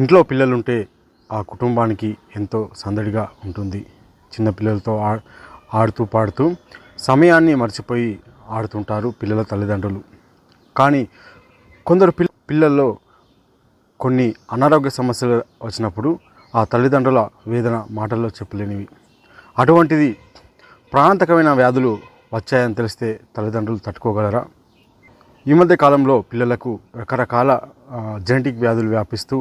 ఇంట్లో పిల్లలుంటే ఆ కుటుంబానికి ఎంతో సందడిగా ఉంటుంది. చిన్న పిల్లలతో ఆ ఆడుతూ పాడుతూ సమయాన్ని మర్చిపోయి ఆడుతుంటారు పిల్లల తల్లిదండ్రులు. కానీ కొందరు పిల్ల పిల్లల్లో కొన్ని అనారోగ్య సమస్యలు వచ్చినప్పుడు ఆ తల్లిదండ్రుల వేదన మాటల్లో చెప్పలేనివి. అటువంటిది ప్రాణాంతకమైన వ్యాధులు వచ్చాయని తెలిస్తే తల్లిదండ్రులు తట్టుకోగలరా? ఈ మధ్య కాలంలో పిల్లలకు రకరకాల జెనెటిక్ వ్యాధులు వ్యాపిస్తూ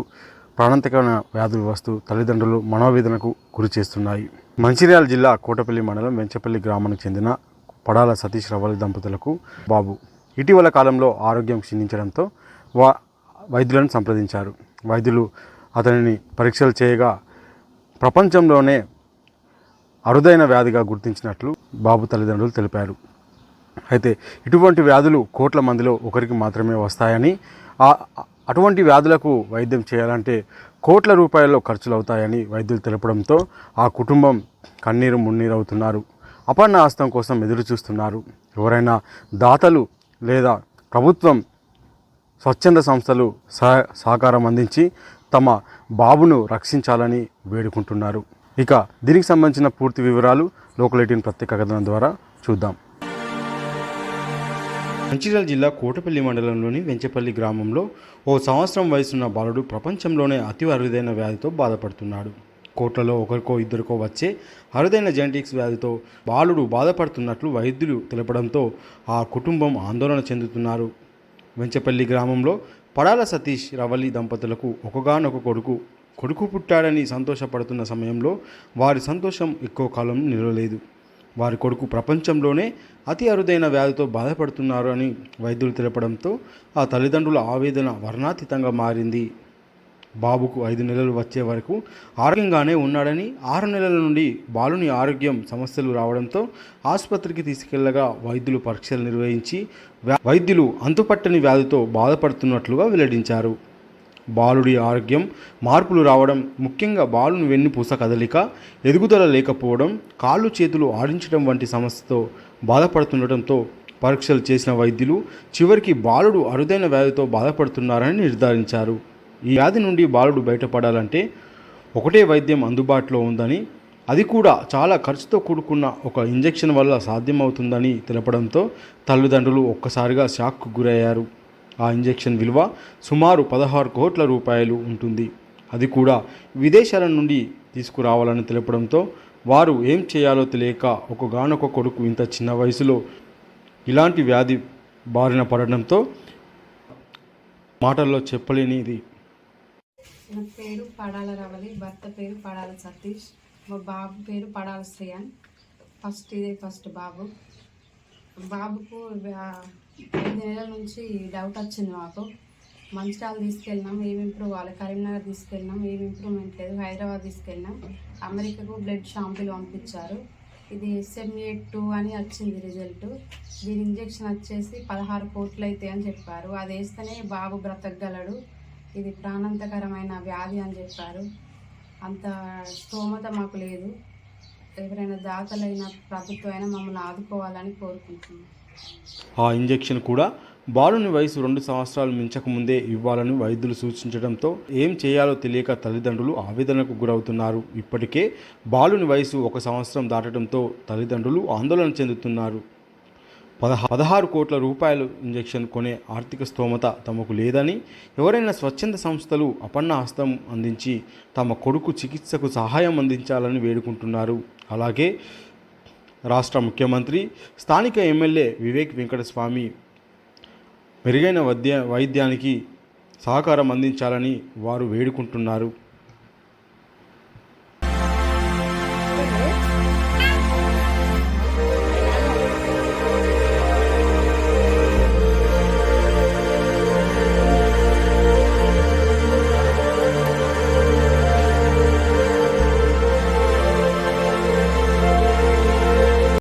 ప్రాణాంతకమైన వ్యాధులు వస్తూ తల్లిదండ్రులు మనోవేదనకు గురి చేస్తున్నాయి. మంచిర్యాల జిల్లా కోటపల్లి మండలం వెంచపల్లి గ్రామానికి చెందిన పడాల సతీష్ రవళి దంపతులకు బాబు. ఇటీవల కాలంలో ఆరోగ్యం క్షీణించడంతో వా వైద్యులను సంప్రదించారు. వైద్యులు అతనిని పరీక్షలు చేయగా ప్రపంచంలోనే అరుదైన వ్యాధిగా గుర్తించినట్లు బాబు తల్లిదండ్రులు తెలిపారు. అయితే ఇటువంటి వ్యాధులు కోట్ల మందిలో ఒకరికి మాత్రమే వస్తాయని ఆ- అటువంటి వ్యాధులకు వైద్యం చేయాలంటే కోట్ల రూపాయల్లో ఖర్చులు అవుతాయని వైద్యులు తెలపడంతో ఆ కుటుంబం కన్నీరు మున్నీరు అవుతున్నారు అపర్ణ హస్తం కోసం ఎదురు చూస్తున్నారు ఎవరైనా దాతలు లేదా ప్రభుత్వం స్వచ్ఛంద సంస్థలు సహ సహకారం అందించి తమ బాబును రక్షించాలని వేడుకుంటున్నారు. ఇక దీనికి సంబంధించిన పూర్తి వివరాలు లోకల్ ఎయిటీన్ ప్రత్యేక కథనం ద్వారా చూద్దాం. మంచిర్యాల జిల్లా కోటపల్లి మండలంలోని వెంచపల్లి గ్రామంలో ఓ సంవత్సరం వయసున్న బాలుడు ప్రపంచంలోనే అతి అరుదైన వ్యాధితో బాధపడుతున్నాడు. కోట్లలో ఒకరికో ఇద్దరికో వచ్చే అరుదైన జెనటిక్స్ వ్యాధితో బాలుడు బాధపడుతున్నట్లు వైద్యులు తెలపడంతో ఆ కుటుంబం ఆందోళన చెందుతున్నారు. వెంచపల్లి గ్రామంలో పడాల సతీష్ రవలి దంపతులకు ఒకగానొక కొడుకు కొడుకు పుట్టాడని సంతోషపడుతున్న సమయంలో వారి సంతోషం ఎక్కువ కాలం నిలవలేదు. వారి కొడుకు ప్రపంచంలోనే అతి అరుదైన వ్యాధితో బాధపడుతున్నారు అని వైద్యులు తెలపడంతో ఆ తల్లిదండ్రుల ఆవేదన వర్ణాతీతంగా మారింది. బాబుకు ఐదు నెలలు వచ్చే వరకు ఆరోగ్యంగానే ఉన్నాడని ఆరు నెలల నుండి బాలుని ఆరోగ్యం సమస్యలు రావడంతో ఆసుపత్రికి తీసుకెళ్ళగా వైద్యులు పరీక్షలు నిర్వహించి వ్యా- వైద్యులు అంతుపట్టని వ్యాధితో బాధపడుతున్నట్లుగా వెల్లడించారు. బాలుడి ఆరోగ్యం మార్పులు రావడం ముఖ్యంగా బాలుని వెన్నుపూస కదలిక ఎదుగుదల లేకపోవడం కాళ్ళు చేతులు ఆడించడం వంటి సమస్యతో బాధపడుతుండటంతో పరీక్షలు చేసిన వైద్యులు చివరికి బాలుడు అరుదైన వ్యాధితో బాధపడుతున్నారని నిర్ధారించారు. ఈ వ్యాధి నుండి బాలుడు బయటపడాలంటే ఒకటే వైద్యం అందుబాటులో ఉందని అది కూడా చాలా ఖర్చుతో కూడుకున్న ఒక ఇంజెక్షన్ వల్ల సాధ్యమవుతుందని తెలపడంతో తల్లిదండ్రులు ఒక్కసారిగా షాక్కు గురయ్యారు. ఆ ఇంజెక్షన్ విలువ సుమారు పదహారు కోట్ల రూపాయలు ఉంటుంది. అది కూడా విదేశాల నుండి తీసుకురావాలని తెలపడంతో వారు ఏం చేయాలో తెలియక ఒకగానొక కొడుకు ఇంత చిన్న వయసులో ఇలాంటి వ్యాధి బారిన పడడంతో మాటల్లో చెప్పలేనిది. నా పేరు పడాల రవలి భర్త పేరు పడాల సతీష్ మా బాబు పేరు పడాల శ్రేయాన్. ఫస్ట్ ఇదే ఫస్ట్ బాబు. బాబుకు ఐదు నెలల నుంచి డౌట్ వచ్చింది మాకు. మంచిర్యాల తీసుకెళ్ళినాం ఏం ఇంప్రూవ్ కావాలి కరీంనగర్ తీసుకెళ్ళినాం ఏం ఇంప్రూవ్మెంట్ లేదు. హైదరాబాద్ తీసుకెళ్ళినాం. అమెరికాకు బ్లడ్ షాంపులు పంపించారు. ఇది ఎస్ఎంఏ టూ అని వచ్చింది రిజల్ట్ దీని ఇంజెక్షన్ వచ్చేసి పదహారు కోట్లు అయితే అని చెప్పారు. అది వేస్తేనే బాబు బ్రతకగలడు. ఇది ప్రాణాంతకరమైన వ్యాధి అని చెప్పారు. అంత స్తోమత మాకు లేదు. ఎవరైనా దాతలైన ప్రభుత్వమైనా మమ్మల్ని ఆదుకోవాలని కోరుకుంటున్నాం. ఆ ఇంజెక్షన్ కూడా బాలుని వయసు రెండు సంవత్సరాలు మించకముందే ఇవ్వాలని వైద్యులు సూచించడంతో ఏం చేయాలో తెలియక తల్లిదండ్రులు ఆవేదనకు గురవుతున్నారు. ఇప్పటికే బాలుని వయసు ఒక సంవత్సరం దాటడంతో తల్లిదండ్రులు ఆందోళన చెందుతున్నారు. పదహా పదహారు కోట్ల రూపాయలు ఇంజెక్షన్ కొనే ఆర్థిక స్తోమత తమకు లేదని ఎవరైనా స్వచ్ఛంద సంస్థలు అపన్న హస్తం అందించి తమ కొడుకు చికిత్సకు సహాయం అందించాలని వేడుకుంటున్నారు. అలాగే రాష్ట్ర ముఖ్యమంత్రి స్థానిక ఎమ్మెల్యే వివేక్ వెంకటస్వామి మెరుగైన వైద్య వైద్యానికి సహకారం అందించాలని వారు వేడుకుంటున్నారు.